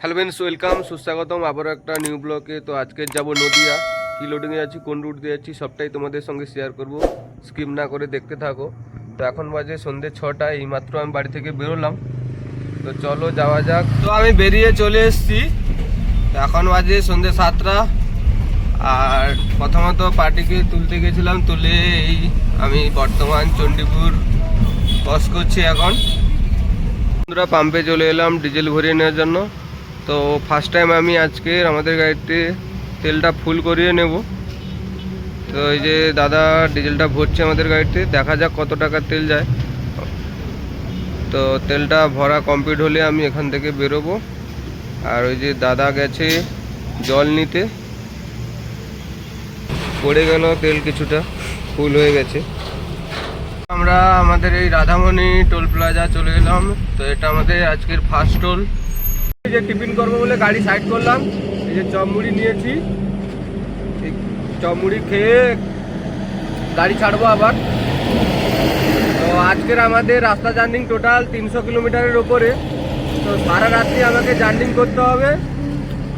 Hello friends, welcome, সুস্বাগতম। আবারও একটা নিউ ব্লকে। তো আজকে যাব নদিয়া। কী লোডিংয়ে যাচ্ছি কোন রুট দিয়ে যাচ্ছি সবটাই তোমাদের সঙ্গে শেয়ার করব। স্কিপ না করে দেখতে থাকো। তো এখন বাজে সন্ধ্যে ছটা, এইমাত্র আমি বাড়ি থেকে বেরোলাম। তো চলো যাওয়া যাক। তো আমি বেরিয়ে চলে এসেছি। তো এখন বাজে সন্ধ্যে সাতটা। আর প্রথমত পার্টিকে তুলতে গেছিলাম, তুলে এই আমি বর্তমান চণ্ডীপুর ক্রস করছি এখন। বন্ধুরা পাম্পে চলে এলাম, ডিজেল ভরিয়ে নেওয়ার জন্য। তো ফার্স্ট টাইম আমি আজকে আমাদের গাড়িতে তেলটা ফুল করিয়ে নেব। তো এই যে দাদা ডিজেলটা ভরছে আমাদের গাড়িতে, দেখা যাক কত টাকার তেল যায়। তো তেলটা ভরা কমপ্লিট হলে আমি এখান থেকে বেরোবো। আর ওই যে দাদা গেছে জল নিতে। পড়ে গেল তেল কিছুটা ফুল হয়ে গেছে। আমরা আমাদের এই রাধামণি টোল প্লাজা চলে এলাম। তো এটা আমাদের আজকের ফার্স্ট টোল যে টিফিন করব বলে গাড়ি সাইড করলাম। এই যে চমুড়ি নিয়েছি। এই চমুড়ি খেয়ে গাড়ি ছাড়বো আবার। তো আজকের আমাদের রাস্তা জার্নিং টোটাল তিনশো কিলোমিটারের ওপরে তো সারা রাত্রি আমাকে জার্নিং করতে হবে।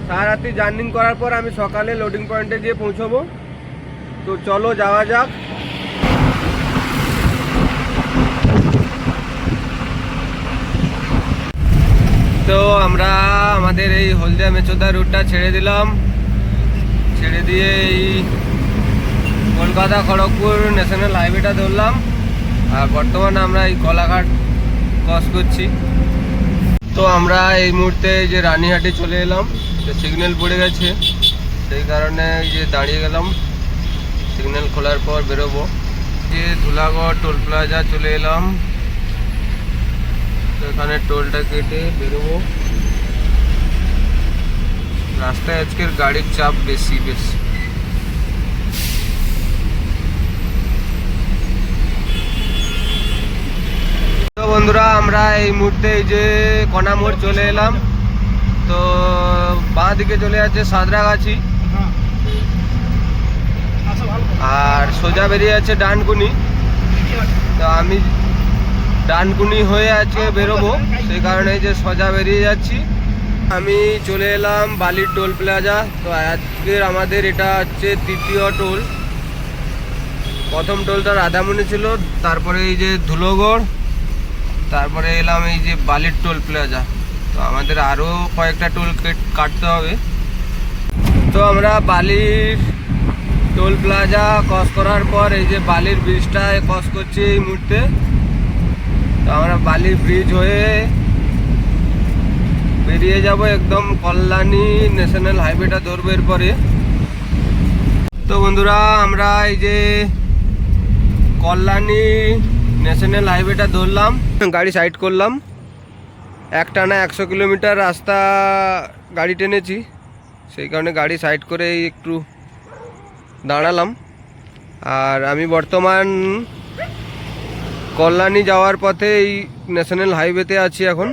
সারা রাত্রি জার্নিং করার পর আমি সকালে লোডিং পয়েন্টে গিয়ে পৌঁছবো। তো চলো যাওয়া যাক। তো আমরা আমাদের এই হলদিয়া মেচোদা রুটটা ছেড়ে দিলাম। ছেড়ে দিয়ে এই কলকাতা খড়গপুর ন্যাশনাল হাইওয়েটা ধরলাম। আর বর্তমানে আমরা এই কলাঘাট ক্রস করছি। তো আমরা এই মুহূর্তে যে রানীহাটে চলে এলাম তো সিগন্যাল পড়ে গেছে, সেই কারণে যে দাঁড়িয়ে গেলাম। সিগন্যাল খোলার পর বেরোবো। যে ধুলাগড় টোল প্লাজা চলে এলাম। এখানে টোলটা কেটে বেরোবো। রাস্তায় আজকের গাড়ির চাপ বেশি, বেশ। বন্ধুরা, আমরা এই মুহূর্তে এই যে কনামোড় চলে এলাম। তো বাঁ দিকে চলে যাচ্ছে সাদরাগাছি আর সোজা বেরিয়ে যাচ্ছে ডানকুনি। তো আমি ডানকুনি হয়ে আজকে বেরোবো, সেই কারণে যে সোজা বেরিয়ে যাচ্ছি। আমি চলে এলাম বালির টোল প্লাজা, তো আজকের আমাদের এটা হচ্ছে তৃতীয় টোল। প্রথম টোলটা রাধামণি ছিল, তারপরে এই যে ধুলোগড় তারপরে এলাম এই যে বালির টোল প্লাজা। তো আমাদের আরও কয়েকটা টোল কাটতে হবে। তো আমরা বালির টোল প্লাজা ক্রস করার পর এই যে বালির ব্রিজটা ক্রস করছি এই মুহূর্তে। তো আমরা বালি ব্রিজ হয়ে বেরিয়ে যাব একদম কল্যাণী ন্যাশনাল হাইওয়েটা ধরবো এরপরে। তো বন্ধুরা, আমরা এই যে কল্যাণী ন্যাশনাল হাইওয়েটা ধরলাম, গাড়ি সাইড করলাম। একটানা একশো কিলোমিটার রাস্তা গাড়ি টেনেছি, সেই কারণে গাড়ি সাইড করে একটু দাঁড়ালাম। আর আমি বর্তমান কল্যাণী যাওয়ার পথে এই ন্যাশনাল হাইওয়েতে আছি এখন।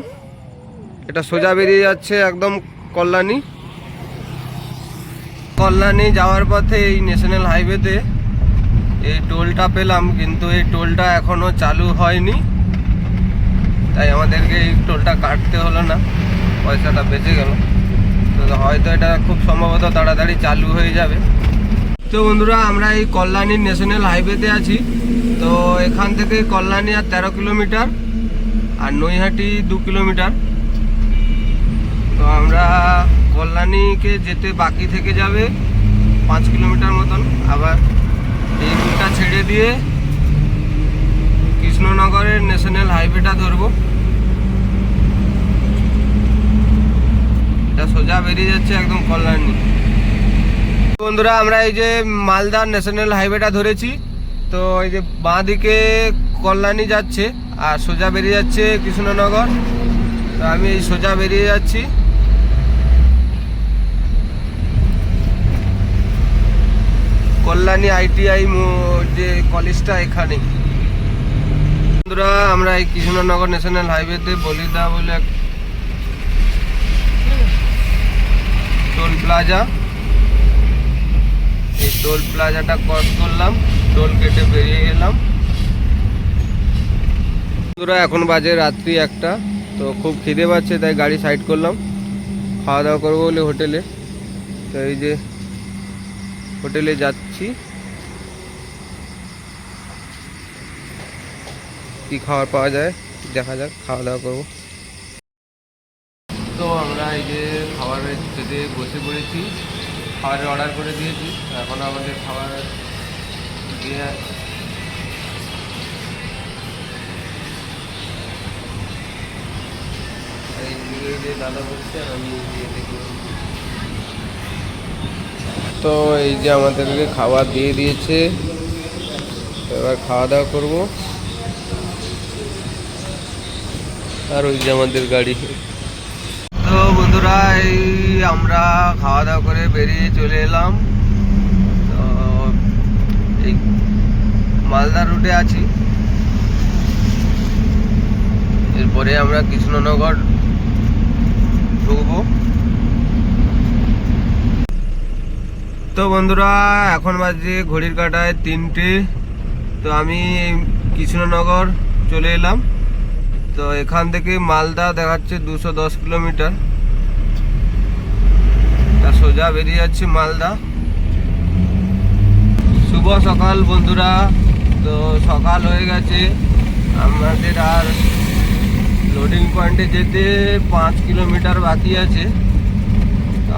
এটা সোজা বেরিয়ে যাচ্ছে একদম কল্যাণী। কল্যাণী যাওয়ার পথে এই ন্যাশনাল হাইওয়েতে এই টোলটা পেলাম, কিন্তু এই টোলটা এখনও চালু হয়নি। তাই আমাদেরকে এই টোলটা কাটতে হলো না, পয়সাটা বেঁচে গেল। তো হয়তো এটা খুব সম্ভবত তাড়াতাড়ি চালু হয়ে যাবে। তো বন্ধুরা, আমরা এই কল্যাণী ন্যাশনাল হাইওয়েতে আছি। তো এখান থেকে কল্যাণী আর তেরো কিলোমিটার আর নৈহাটি দু কিলোমিটার। তো আমরা কল্যাণীকে যেতে বাকি থেকে যাবে পাঁচ কিলোমিটার মতন। আবার এই রুটটা ছেড়ে দিয়ে কৃষ্ণনগরের ন্যাশনাল হাইওয়েটা ধরবো। এটা সোজা বেরিয়ে যাচ্ছে একদম কল্যাণী। বন্ধুরা, আমরা এই যে মালদা ন্যাশনাল হাইওয়েটা ধরেছি। তো এই যে বাঁ দিকে কল্যাণী যাচ্ছে আর সোজা বেরিয়ে যাচ্ছে কৃষ্ণনগর। তো আমি এই সোজা বেরিয়ে যাচ্ছি। কল্যাণী আইটিআই যে কলেজটা এখানে। বন্ধুরা, আমরা এই কৃষ্ণনগর ন্যাশনাল হাইওয়েতে বলিদা বলে টোল প্লাজা। এই টোল প্লাজাটা ক্রস করলাম। টোল কেটে বেরিয়ে গেলাম। বন্ধুরা, এখন বাজে রাত্রি একটা, তো খুব খিদে পাচ্ছে, তাই গাড়ি সাইড করলাম। খাওয়া দাওয়া করব বলে হোটেলে। তো এই যে হোটেলে যাচ্ছি। কি খাবার পাওয়া যায়, দেখা যাক, খাওয়া দাওয়া করব। তো আমরা এই যে খাবারের খেতে বসে পড়েছি। খাবারের অর্ডার করে দিয়েছি। এখন আমাদের খাবার দাদা আমি তো এই যে আমাদেরকে খাবার দিয়ে দিয়েছে এবার খাওয়া দাওয়া করব। আর ওই যে আমাদের গাড়ি। তো বন্ধুরা এই আমরা খাওয়া দাওয়া করে বেরিয়ে চলে এলাম। এই মালদা রুটে আছি। এরপরে আমরা কৃষ্ণনগর ঢুকবো। তো বন্ধুরা, এখন বাজে ঘড়ির কাটায় তিনটে। তো আমি কৃষ্ণনগর চলে এলাম। তো এখান থেকে মালদা দেখাচ্ছে দুশো দশ কিলোমিটার। তা সোজা বেরিয়ে যাচ্ছি মালদা। শুভ সকাল বন্ধুরা। তো সকাল হয়ে গেছে। আমাদের আর লোডিং পয়েন্টে যেতে পাঁচ কিলোমিটার বাকি আছে।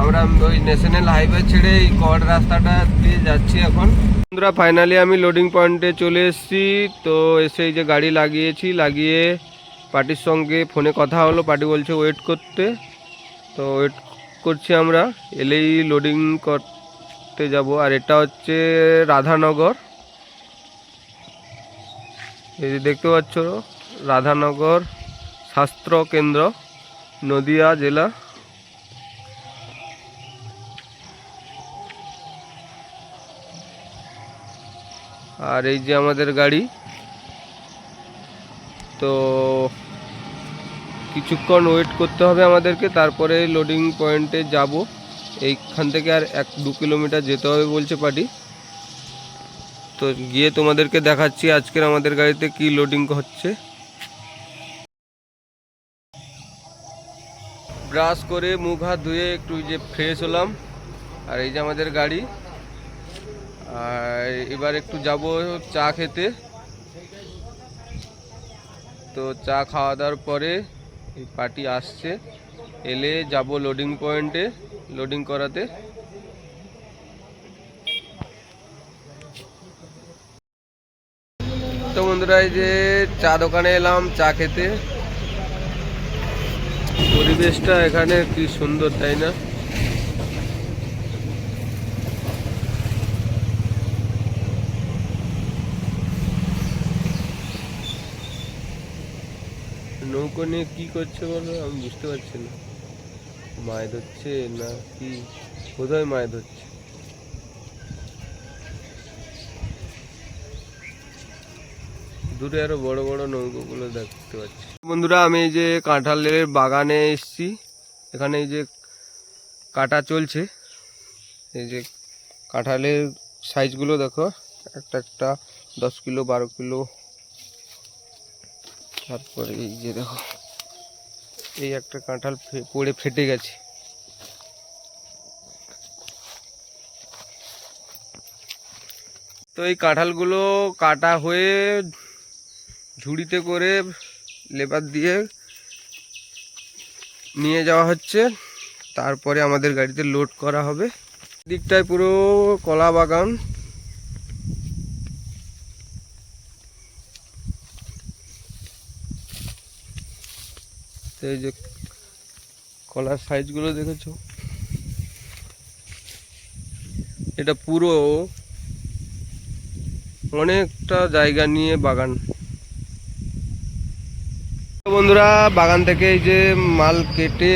আমরা ওই ন্যাশনাল হাইওয়ে ছেড়ে এই কড রাস্তাটা দিয়ে যাচ্ছি এখন। বন্ধুরা ফাইনালি আমি লোডিং পয়েন্টে চলে এসেছি। তো এসে এই যে গাড়ি লাগিয়েছি, লাগিয়ে পার্টির সঙ্গে ফোনে কথা হলো। পার্টি বলছে ওয়েট করতে। তো ওয়েট করছি আমরা। এলেই লোডিং করতে যাব, আর এটা হচ্ছে রাধানগর। এই যে দেখতে পাচ্ছ, রাধানগর শাস্ত্র কেন্দ্র, নদিয়া জেলা। আর এই যে আমাদের গাড়ি, তো কিছুক্ষণ ওয়েট করতে হবে আমাদেরকে, তারপরে লোডিং পয়েন্টে যাব। এইখান থেকে আর এক দু কিলোমিটার যেতে হবে বলছে পার্টি। তো গিয়ে তোমাদেরকে দেখাচ্ছি আজকের আমাদের গাড়িতে কি লোডিং হচ্ছে। ব্রাশ করে মুখ হাত ধুয়ে একটু যে ফ্রেশ হলাম। আর এই যে আমাদের গাড়ি। আর এবার একটু যাব চা খেতে। তো চা খাওয়া দাওয়ার পরে এই পার্টি আসছে। এলে যাব লোডিং পয়েন্টে লোডিং করাতে। তো বন্ধুরা, এই যে চা দোকানে এলাম, চা খেতে। পরিবেশটা এখানে কি সুন্দর, তাই না? নৌকো নিয়ে কি করছে বলো? আমি বুঝতে পারছি না। মাছ ধরছে না কি? কোথায় মাছ ধরছে দূরে আরও বড় বড় নৌকোগুলো দেখতে পাচ্ছি। বন্ধুরা, আমি এই যে কাঁঠালের বাগানে এসেছি। এখানে এই যে কাটা চলছে। এই যে কাঁঠালের সাইজগুলো দেখো। একটা একটা দশ কিলো, বারো কিলো। তারপরে এই যে দেখো। এই একটা কাঁঠাল পড়ে ফেটে গেছে। তো এই কাঁঠালগুলো কাটা হয়ে ঝুড়িতে করে লেবার দিয়ে নিয়ে যাওয়া হচ্ছে। তারপরে আমাদের গাড়িতে লোড করা হবে। দিকটায় পুরো কলা বাগান। এই যে কলার সাইজগুলো দেখেছ? এটা পুরো অনেকটা জায়গা নিয়ে বাগান। বন্ধুরা, বাগান থেকে এই যে মাল কেটে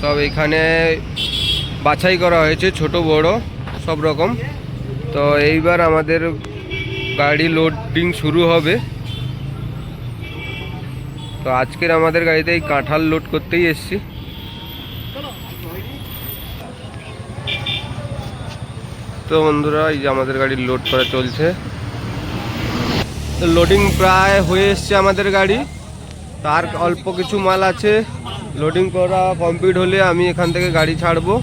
সব এখানে বাছাই করা হয়েছে, ছোট, বড়, সব রকম। তো এইবার আমাদের গাড়ি লোডিং শুরু হবে। তো আজকের আমাদের গাড়িতে এই কাঁঠাল লোড করতেই এসছি। তো বন্ধুরা, এই যে আমাদের গাড়ি লোড করা চলছে। লোডিং প্রায় হয়ে এসছে আমাদের গাড়ি। তার অল্প কিছু মাল আছে। লোডিং করা কমপ্লিট হলে আমি এখান থেকে গাড়ি ছাড়বো।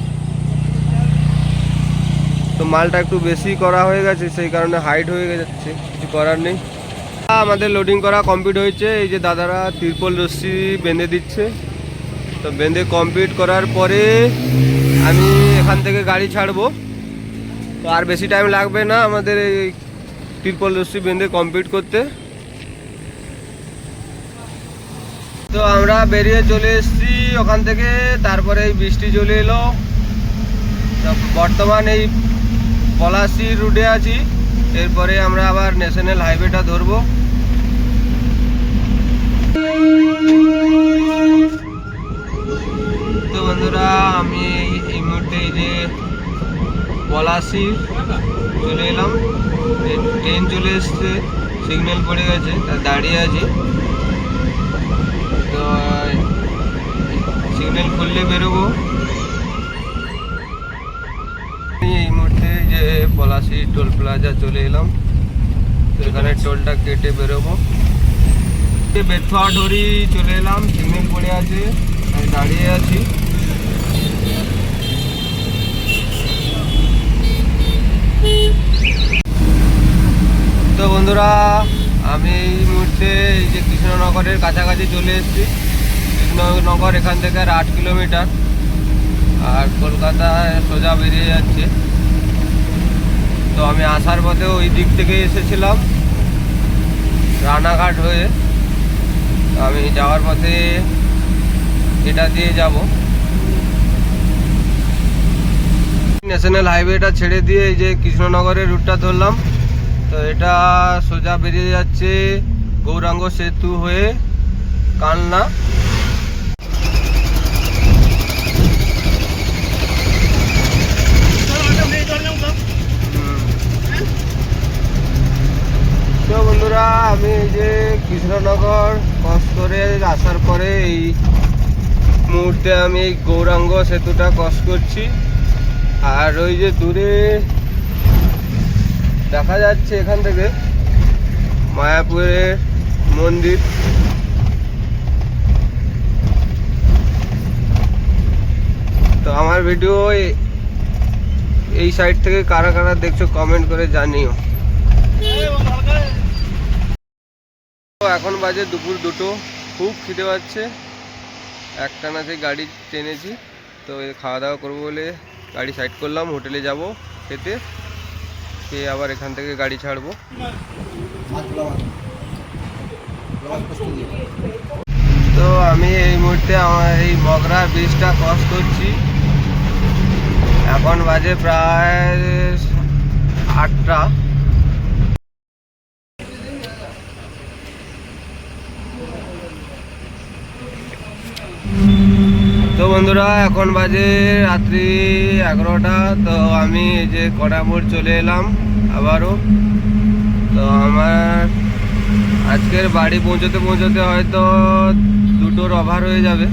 তো মালটা একটু বেশি করা হয়ে গেছে, সেই কারণে হাইট হয়ে যাচ্ছে কিছু করার নেই। আমাদের লোডিং করা কমপ্লিট হয়েছে। এই যে দাদারা তিরপল রশ্মি বেঁধে দিচ্ছে। তো বেঁধে কমপ্লিট করার পরে আমি এখান থেকে গাড়ি ছাড়বো। তো আর বেশি টাইম লাগবে না আমাদের এই তিরপল রশ্মি বেঁধে কমপ্লিট করতে। তো আমরা বেরিয়ে চলে এসেছি ওখান থেকে, তারপরে এই বৃষ্টি চলে এলো। বর্তমান এই পলাশি রুটে আছি। এরপরে আমরা আবার ন্যাশনাল হাইওয়েটা ধরবো। তো বন্ধুরা, আমি এই- মুহূর্তে যে পলাশি চলে এলাম। ট্রেন চলে এসছে সিগন্যাল পড়ে গেছে দাঁড়িয়ে আছি। তো সিগন্যাল খুললে বেরোবো। এই মুহূর্তে যে পলাশি টোল প্লাজা চলে এলাম। তো এখানে টোলটা কেটে বেরোবো। বেথুয়া ডোরি চলে এলাম সিগন্যাল পড়ে আছে আমি দাঁড়িয়ে আছি। তো বন্ধুরা, আমি এই মুহূর্তে এই যে কৃষ্ণনগরের কাছাকাছি চলে এসেছি। কৃষ্ণনগর এখান থেকে আর আট কিলোমিটার। আর কলকাতায় সোজা বেরিয়ে যাচ্ছে। তো আমি আসার পথে ওই দিক থেকে এসেছিলাম, রানাঘাট হয়ে। আমি যাওয়ার পথে এটা দিয়ে যাব। ন্যাশনাল হাইওয়েটা ছেড়ে দিয়ে এই যে কৃষ্ণনগরের রুটটা ধরলাম। তো এটা সোজা বেরিয়ে যাচ্ছে গৌরাঙ্গ সেতু হয়ে কালনা। তো বন্ধুরা, আমি এই যে কৃষ্ণনগর ক্রস করে আসার পরে এই মুহূর্তে আমি এই গৌরাঙ্গ সেতুটা ক্রস করছি। আর ওই যে দূরে দেখা যাচ্ছে এখান থেকে মায়াপুরের মন্দির। তো আমার ভিডিও এই- সাইড থেকে কারা কারা দেখছ কমেন্ট করে জানিও। এখন বাজে দুপুর দুটো, খুব খিদে পাচ্ছে। একটানা যে গাড়ি টেনেছি, তো খাওয়া দাওয়া করব বলে গাড়ি সাইড করলাম, হোটেলে যাব খেতে। খেয়ে আবার এখান থেকে গাড়ি ছাড়বো। তো আমি এই মুহূর্তে আমার এই মগরা ব্রিজটা ক্রস করছি। এখন বাজে প্রায় আটটা। তো বন্ধুরা, এখন বাজে রাত্রি এগারোটা। তো আমি যে কড়ামোড় চলে এলাম আবারও। তো আমার আজকের বাড়ি পৌঁছতে পৌঁছতে হয়তো দুটোর অভার হয়ে যাবে।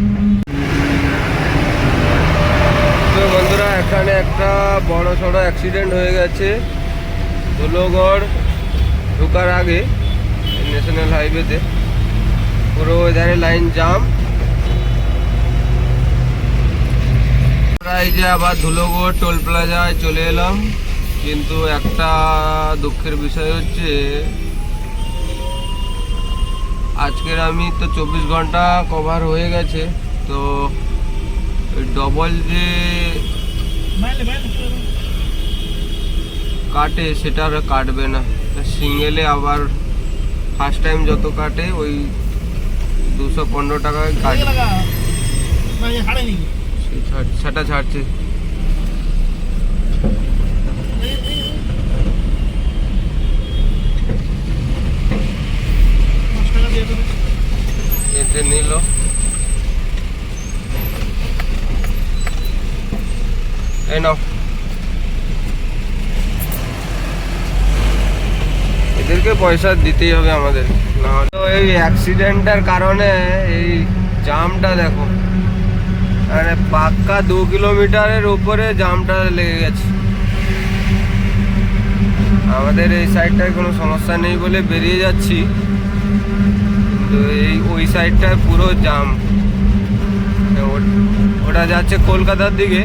তো বন্ধুরা, এখানে একটা বড় সড়ো অ্যাক্সিডেন্ট হয়ে গেছে। ধুলোগড় ঢোকার আগে ন্যাশনাল হাইওয়েতে পুরো এধারে লাইন জাম এই যে আবার ধুলোগড় টোল প্লাজায় চলে এলাম। কিন্তু একটা দুঃখের বিষয় হচ্ছে, আজকের আমি তো চব্বিশ ঘণ্টা কভার হয়ে গেছে, তো ডবল যে কাটে সেটা আর কাটবে না। সিঙ্গেলে আবার ফার্স্ট টাইম যত কাটে, ওই দুশো পনেরো টাকায় কাটবে। ছাড়- ছাড়ছে। এতে নিল। এই নাও। এদেরকে পয়সা দিতেই হবে আমাদের। নাহলে এই অ্যাক্সিডেন্টের কারণে এই জামটা দেখো। মানে পাক্কা দু কিলোমিটারের উপরে জামটা লেগে গেছে। আমাদের এই সাইডটায় কোনো সমস্যা নেই বলে বেরিয়ে যাচ্ছি। কিন্তু এই, ওই সাইডটায় পুরো জাম। ওটা যাচ্ছে কলকাতার দিকে,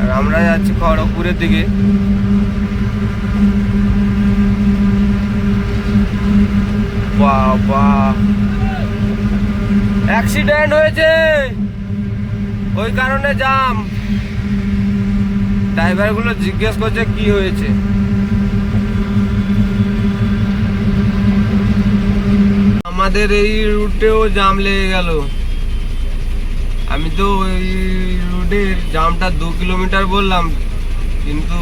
আর আমরা যাচ্ছি খড়গপুরের দিকে। বাবা। অ্যাক্সিডেন্ট হয়েছে! ওই কারণে জাম ড্রাইভারগুলো জিজ্ঞেস করছে কি হয়েছে। আমাদের এই রুটেও জাম লেগে গেল। আমি তো ওই রুটের জামটা দু কিলোমিটার বললাম, কিন্তু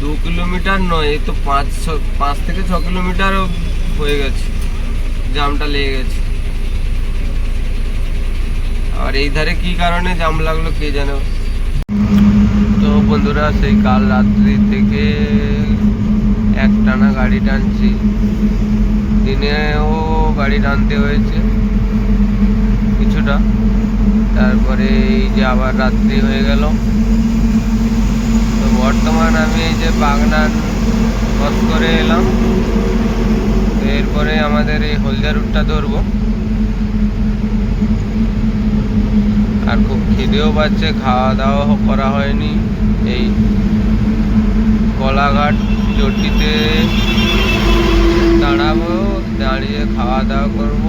দু কিলোমিটার নয়, এই তো পাঁচ ছ, পাঁচ থেকে ছ কিলোমিটারও হয়ে গেছে। জামটা লেগে গেছে। এই ধারে কি কারণে জাম লাগল কে জানে? তো বন্ধুরা, সেই কাল রাত্রি থেকে একটানা গাড়ি টানছি। দিনেও গাড়ি টানতে হয়েছে কিছুটা। তারপরে এই যে আবার রাত্রি হয়ে গেল। তো বর্তমান আমি এই যে বাগনান ক্রস করে এলাম। এরপরে আমাদের এই হলদিয়া রুটটা ধরবো। আর খুব খিদেও পাচ্ছে খাওয়া দাওয়া করা হয়নি। এই কলাঘাট চটিতে দাঁড়াবো, দাঁড়িয়ে খাওয়া দাওয়া করব।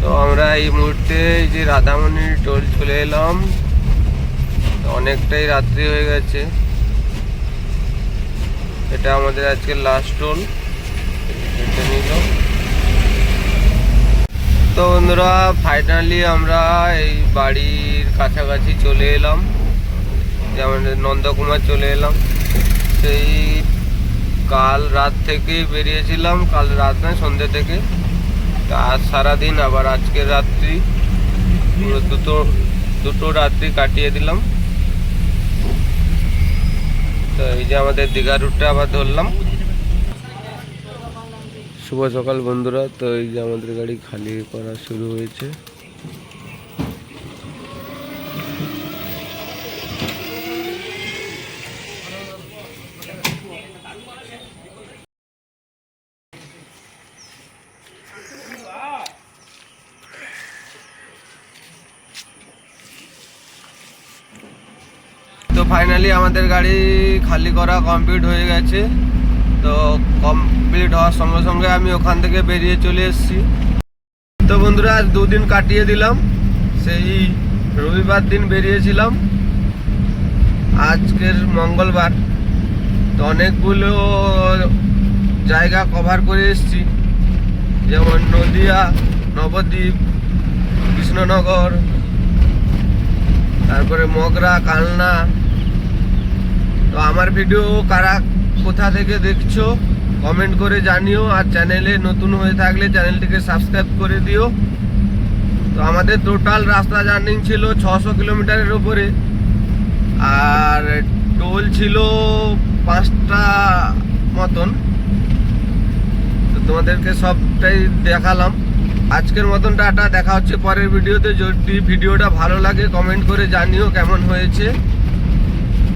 তো আমরা এই মুহূর্তে যে রাধামণির টোল চলে এলাম। অনেকটাই রাত্রি হয়ে গেছে। এটা আমাদের আজকে লাস্ট টোল। কেটে নিল। তো বন্ধুরা ফাইনালি আমরা এই বাড়ির কাছাকাছি চলে এলাম। যেমন নন্দকুমার চলে এলাম। সেই কাল রাত থেকে বেরিয়েছিলাম। কাল রাত নয়, সন্ধ্যে থেকে। আজ সারাদিন, আবার আজকের রাত্রি। পুরো দুটো দুটো রাত্রি কাটিয়ে দিলাম। তো এই যে আমাদের দীঘা রুটটা আবার ধরলাম। শুভ সকাল বন্ধুরা। তো এই যে আমাদের গাড়ি খালি করা শুরু হয়েছে। তো ফাইনালি আমাদের গাড়ি খালি করা কমপ্লিট হয়ে গেছে। তো কমপ্লিট হওয়ার সঙ্গে সঙ্গে আমি ওখান থেকে বেরিয়ে চলে এসেছি। তো বন্ধুরা, আজ দুদিন কাটিয়ে দিলাম। সেই রবিবার দিন বেরিয়েছিলাম। আজকের মঙ্গলবার। তো অনেকগুলো জায়গা কভার করে এসেছি। যেমন নদিয়া, নবদ্বীপ, কৃষ্ণনগর, তারপরে মগরা, কালনা। তো আমার ভিডিও কারা কোথা থেকে দেখছ কমেন্ট করে জানিও আর চ্যানেলে নতুন হয়ে থাকলে চ্যানেলটিকে সাবস্ক্রাইব করে দিও। তো আমাদের টোটাল রাস্তা জার্নিং ছিল ছশো কিলোমিটারের উপরে। আর টোল ছিল পাঁচটা মতন। তো তোমাদেরকে সবটাই দেখালাম। আজকের মতন টাটা, দেখা হচ্ছে পরের ভিডিওতে যদি ভিডিওটা ভালো লাগে কমেন্ট করে জানিও কেমন হয়েছে।